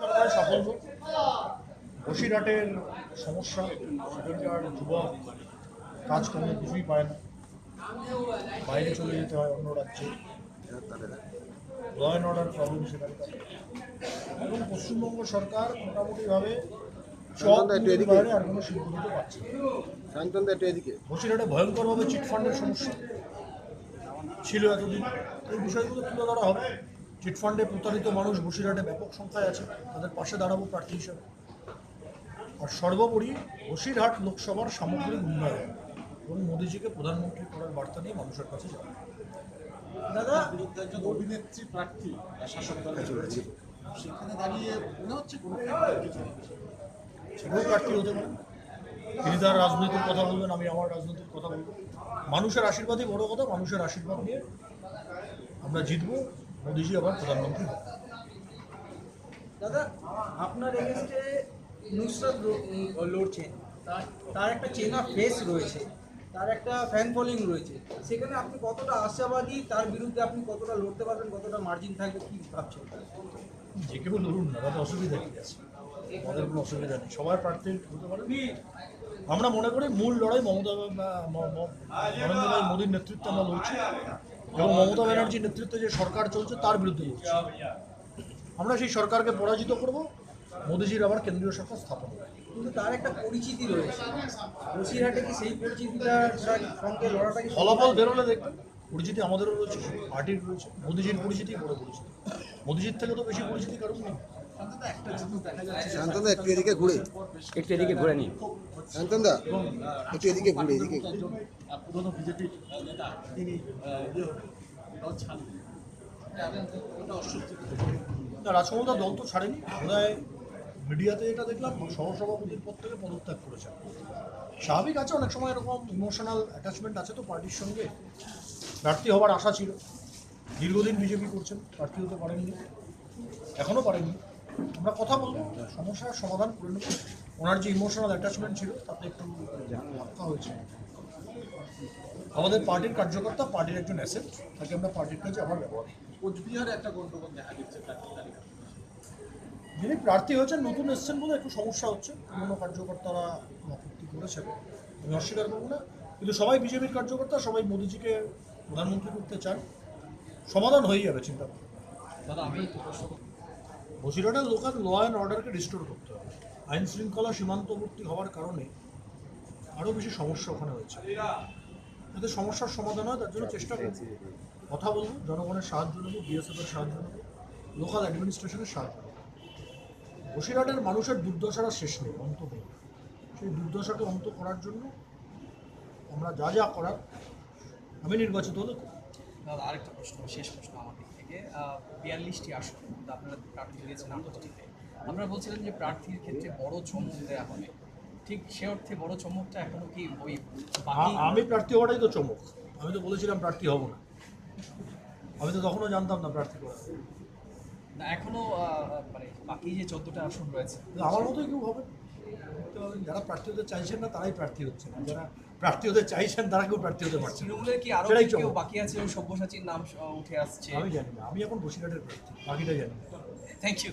সরকারের সাফল্য। বসিরহাটের সমস্যা সেখানকার যুবক কাজকর্ম কিছুই পায় না। বাইরে চলে যেতে হয় অন্য রাজ্যে। ল অ্যান্ড অর্ডার প্রবলেম সেখানকার এবং পশ্চিমবঙ্গ সরকার মোটামুটিভাবে আর কোনো দা এদিকে। বসিরহাটে ভয়ঙ্করভাবে চিটফান্ডের সমস্যা ছিল এতদিন। এই বিষয়গুলো তুলে ধরা হবে। চিটফান্ডে প্রতারিত মানুষ বসিরহাটে ব্যাপক সংখ্যায় আছে তাদের পাশে দাঁড়াবো প্রার্থী হিসাবে। আর সর্বোপরি বসিরহাট লোকসভার সামগ্রিক উন্নয়ন। এবং মোদীজিকে প্রধানমন্ত্রী করার বার্তা নিয়ে মানুষের কাছে যাবে। দাদা অভিনেত্রী প্রার্থী শাসক দলের রয়েছে সেখানে দাঁড়িয়ে মনে হচ্ছে কোনো প্রার্থী হতে পারে। তিনি তার রাজনীতির কথা বলবেন আমি আমার রাজনীতির কথা বলব। মানুষের আশীর্বাদই বড় কথা মানুষের আশীর্বাদ নিয়ে আমরা জিতবো। মোদীজি আবার প্রধানমন্ত্রী। দাদা আপনার এগেনস্টে নুসরাত লড়ছেন তার একটা চেনা ফেস রয়েছে। তার একটা ফ্যান ফলোইং রয়েছে। সেখানে আপনি কতটা আশাবাদী? তার বিরুদ্ধে আপনি কতটা লড়তে পারবেন? কতটা মার্জিন থাকবে? কি ভাবছেন? যে কেউ লড়ুন না তাতে অসুবিধা কি আছে? আমাদের কোনো অসুবিধা নেই। সবার প্রার্থী হতে পারে। আমরা মনে করি মূল লড়াই মমতা নরেন্দ্র মোদীর নেতৃত্বে আমরা লড়ছি। এবং মমতা ব্যানার্জির নেতৃত্বে যে সরকার চলছে তার বিরুদ্ধে লড়ছি আমরা সেই সরকারকে পরাজিত করব। মোদীজির আবার কেন্দ্রীয় সরকার স্থাপন কিন্তু তার একটা পরিচিতি রয়েছে। বসিরহাটে কি সেই পরিচিতিটার সা- সঙ্গে লড়াটা কি ফলাফল বেরোলে দেখবেন। পরিচিতি আমাদেরও রয়েছে পার্টির রয়েছে। মোদীজির পরিচিতি বড় পরিচিতি। মোদীজির থেকে তো বেশি পরিচিতি কারণ নেই। অন্তত একটা জিনিস দেখা যাচ্ছে শান্তন দা একটু এদিকে ঘুরে। একটু এদিকে ঘুরে নিন। শান্তন দা একটু এদিকে ঘুরে এদিকে। পুরনো বিজেপি নেতা তিনি দল তো ছাড়েনি। বোধহয় মিডিয়াতে এটা দেখলাম সহসভাপতির পদ থেকে পদত্যাগ করেছেন। স্বাভাবিক আছে অনেক সময় এরকম ইমোশনাল অ্যাটাচমেন্ট আছে তো পার্টির সঙ্গে। প্রার্থী হওয়ার আশা ছিল। দীর্ঘদিন বিজেপি করছেন প্রার্থী হতে পারেননি। এখনও পারেননি। আমরা কথা বলব সমস্যার সমাধান করে নেব। ওনার যে ইমোশনাল অ্যাটাচমেন্ট ছিল তাতে একটু ধাক্কা হয়েছে। আমাদের পার্টির কার্যকর্তা পার্টির একজন অ্যাসেট তাকে আমরা পার্টির কাছে আবার ব্যবহার কোচবিহারে একটা গন্ডগোল দেখা দিচ্ছে যিনি প্রার্থী হয়েছেন নতুন এসছেন বলে একটু সমস্যা হচ্ছে। পুরনো কার্যকর্তারা আপত্তি করেছেন। আমি অস্বীকার করব না। কিন্তু সবাই বিজেপির কার্যকর্তা সবাই মোদিজিকে প্রধানমন্ত্রী করতে চান। সমাধান হয়ে যাবে চিন্তা দাদা আমি বসিরহাটের লোকাল ল অ্যান্ড অর্ডারকে রিস্টোর করতে হবে। আইন শৃঙ্খলা সীমান্তবর্তী হওয়ার কারণে আরও বেশি সমস্যা ওখানে হয়েছে। যাতে সমস্যার সমাধান হয় তার জন্য চেষ্টা করছি কথা বলব জনগণের সাহায্য নেব বিএসএফের সাহায্য নেব লোকাল অ্যাডমিনিস্ট্রেশনের সাহায্য নেব। বসিরহাটের মানুষের দুর্দশাটা শেষ নেই অন্ত নেই সেই দুর্দশাকে অন্ত করার জন্য আমরা যা যা করার আমি নির্বাচিত হলে দাদা আরেকটা প্রশ্ন শেষ প্রশ্ন আমার দিক থেকে বিয়াল্লিশটি আসন আপনারা প্রার্থী দিয়েছেন আটটিতে আপনারা বলছিলাম যে প্রার্থীর ক্ষেত্রে বড় চমক দেওয়া হবে। ঠিক সে অর্থে বড় চমকটা এখনও কি ওই আমি প্রার্থী হওয়াটাই তো চমক। আমি তো বলেছিলাম প্রার্থী হব না। আমি তো তখনও জানতাম না প্রার্থী করা। না এখনও মানে বাকি যে চোদ্দটা আসন রয়েছে। আমার মতোই কেউ হবে। পাবেন, যারা প্রার্থী হতে চাইছেন না তারাই প্রার্থী হচ্ছে না। যারা প্রার্থী হতে চাইছেন তারা কেউ প্রার্থী হতে পারছে। তৃণমূলের কি আরও কেউ। বাকি আছে? ওই সব্যসাচীর নাম উঠে আসছে। আমি জানি না। আমি এখন বসিরহাটের প্রার্থী। বাকিটা জানি থ্যাংক ইউ